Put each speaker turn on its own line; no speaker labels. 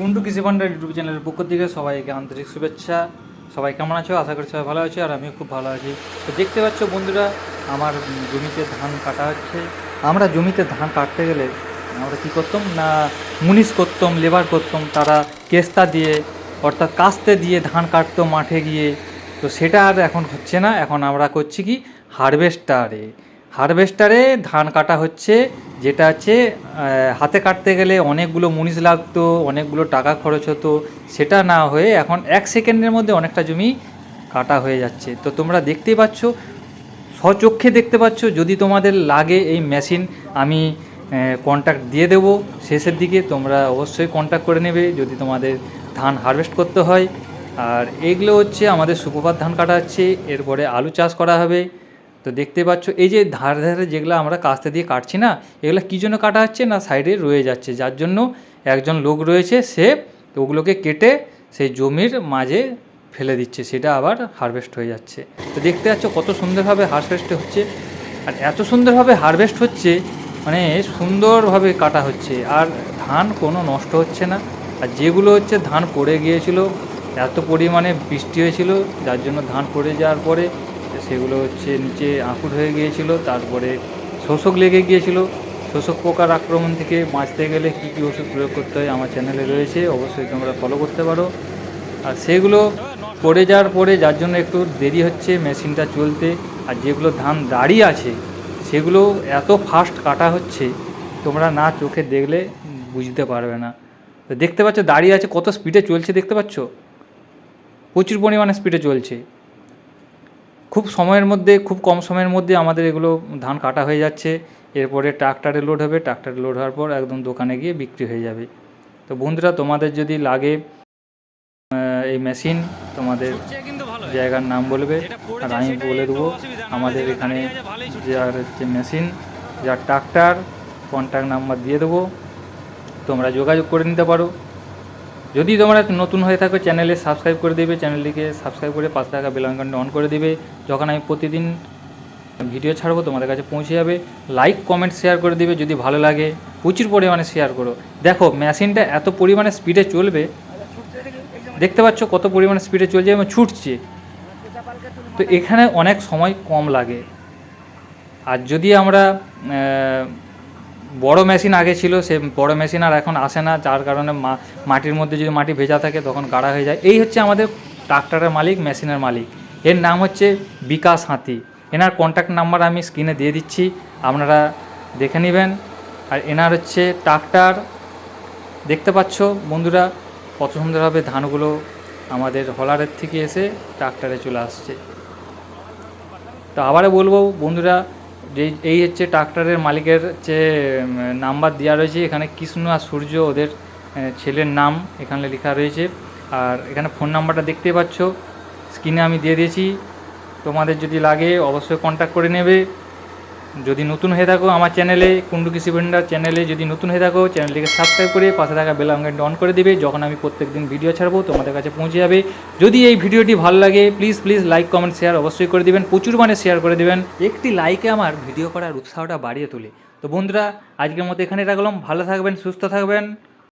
কুন্টু কৃষি ভান্ডার ইউটিউব চ্যানেলের পক্ষ থেকে সবাইকে আন্তরিক শুভেচ্ছা। সবাই কেমন আছো? আশা করি সবাই ভালো আছো আর আমিও খুব ভালো আছি। তো দেখতে পাচ্ছ বন্ধুরা, আমার জমিতে ধান কাটা হচ্ছে। আমরা জমিতে ধান কাটতে গেলে আমরা কী করতাম না মুনিশ করতাম, লেবার করতাম, তারা কেস্তা দিয়ে, অর্থাৎ কাস্তে দিয়ে ধান কাটতো মাঠে গিয়ে। তো সেটা আর এখন হচ্ছে না, এখন আমরা করছি কি? হারভেস্টারে হারভেস্টারে ধান কাটা হচ্ছে, যেটা হচ্ছে হাতে কাটতে গেলে অনেকগুলো মুনিশ লাগতো, অনেকগুলো টাকা খরচ হতো, সেটা না হয়ে এখন এক সেকেন্ডের মধ্যে অনেকটা জমি কাটা হয়ে যাচ্ছে। তো তোমরা দেখতেই পাচ্ছ, স্বচক্ষে দেখতে পাচ্ছ, যদি তোমাদের লাগে এই মেশিন, আমি কন্ট্যাক্ট দিয়ে দেব। শেষের দিকে তোমরা অবশ্যই কন্ট্যাক্ট করে নেবে, যদি তোমাদের ধান হারভেস্ট করতে হয়। আর এগুলো হচ্ছে আমাদের সুপ্রভাত ধান কাটা হচ্ছে, এরপরে আলু চাষ করা হবে। তো দেখতে পাচ্ছ, এই যে ধারে ধারে যেগুলো আমরা কাস্তে দিয়ে কাটছি না, এগুলো কী জন্য কাটা হচ্ছে না সাইডে রয়ে যাচ্ছে? যার জন্য একজন লোক রয়েছে, সে ওগুলোকে কেটে সেই জমির মাঝে ফেলে দিচ্ছে, সেটা আবার হারভেস্ট হয়ে যাচ্ছে। তো দেখতে পাচ্ছ কত সুন্দরভাবে হারভেস্ট হচ্ছে, আর এত সুন্দরভাবে হারভেস্ট হচ্ছে মানে সুন্দরভাবে কাটা হচ্ছে, আর ধান কোনো নষ্ট হচ্ছে না। আর যেগুলো হচ্ছে ধান পড়ে গিয়েছিল, এত পরিমাণে বৃষ্টি হয়েছিল, যার জন্য ধান পড়ে যাওয়ার পরে সেগুলো হচ্ছে নিচে আঁকুড় হয়ে গিয়েছিল, তারপরে শোষক লেগে গিয়েছিল। শোষক পোকার আক্রমণ থেকে বাঁচতে গেলে কী কী ওষুধ প্রয়োগ করতে হয় আমার চ্যানেলে রয়েছে, অবশ্যই তোমরা ফলো করতে পারো। আর সেগুলো পড়ে যাওয়ার পরে যার জন্য একটু দেরি হচ্ছে, মেশিনটা চলতে, আর যেগুলো ধান দাঁড়িয়ে আছে, সেগুলো এত ফাস্ট কাটা হচ্ছে, তোমরা না চোখে দেখলে বুঝতে পারবে না। তো দেখতে পাচ্ছ দাঁড়িয়ে আছে, কত স্পিডে চলছে দেখতে পাচ্ছ? প্রচুর পরিমাণে স্পিডে চলছে। খুব সময়ের মধ্যে খুব কম সময়ের মধ্যে আমাদের এগুলো ধান কাটা হয়ে যাচ্ছে। এরপরে ট্রাক্টারে লোড হবে ট্রাক্টারে লোড হওয়ার পর একদম দোকানে গিয়ে বিক্রি হয়ে যাবে। তো বন্ধুরা তোমাদের যদি লাগে এই মেশিন তোমাদের জায়গার নাম বলবে আর আমি বলে দেবো আমাদের এখানে যার হচ্ছে মেশিন যার ট্রাক্টার কন্ট্যাক্ট নাম্বার দিয়ে দেবো। তোমরা যোগাযোগ করে নিতে পারো। যদি তোমরা নতুন হয়ে থাকো, চ্যানেলে সাবস্ক্রাইব করে দেবে, চ্যানেলটিকে সাবস্ক্রাইব করে পাশে থাকা বেল আইকনটা অন করে দেবে। যখন আমি প্রতিদিন ভিডিও ছাড়বো, তোমাদের কাছে পৌঁছে যাবে। লাইক কমেন্ট শেয়ার করে দেবে, যদি ভালো লাগে। প্রচুর পরিমাণে শেয়ার করো। দেখো মেশিনটা এত পরিমাণে স্পিডে চলবে। দেখতে পাচ্ছ কত পরিমাণে স্পিডে চলছে এবং ছুটছে। তো এখানে অনেক সময় কম লাগে। আর যদি আমরা বড় মেশিন আগে ছিল, সে বড় মেশিন আর এখন আসে না, যার কারণে মাটির মধ্যে যদি মাটি ভেজা থাকে তখন গাড়া হয়ে যায়। এই হচ্ছে আমাদের ট্রাক্টরের মালিক, মেশিনের মালিক। এর নাম হচ্ছে বিকাশ হাতি। এনার কন্ট্যাক্ট নাম্বার আমি স্ক্রিনে দিয়ে দিচ্ছি, আপনারা দেখে নেবেন। আর এনার হচ্ছে ট্রাক্টর, দেখতে পাচ্ছ বন্ধুরা কত সুন্দরভাবে ধানগুলো আমাদের হলারের থেকে এসে ট্রাক্টরে চলে আসছে। তো আবারও বলব বন্ধুরা এই হচ্ছে ট্রাক্টরের মালিকের যে নাম্বার দেওয়া রয়েছে, এখানে কৃষ্ণ আর সূর্য ওদের ছেলের নাম এখানে লেখা রয়েছে। আর এখানে ফোন নাম্বারটা দেখতে পাচ্ছ, স্ক্রিনে আমি দিয়ে দিয়েছি। তোমাদের যদি লাগে, অবশ্যই কন্ট্যাক্ট করে নেবে। যদি নতুন হয়ে থাকো আমার চ্যানেলে কুন্ডু কৃষি ভেন্ডার চ্যানেলে যদি নতুন হয়ে থাকো চ্যানেলটিকে সাবস্ক্রাইব করে পাশে থাকা বেল আইকনটি অন করে দিবে, যখন আমি প্রত্যেকদিন ভিডিও ছাড়বো, তোমাদের কাছে পৌঁছে যাবে। যদি এই ভিডিওটি ভালো লাগে please please like comment share অবশ্যই করে দিবেন, প্রচুর মানে শেয়ার করে দেবেন। একটি লাইকে আমার ভিডিও করার উৎসাহটা বাড়িয়ে তোলে। তো বন্ধুরা, আজকের মতো এখানে রাখলাম। ভালো থাকবেন, সুস্থ থাকবেন।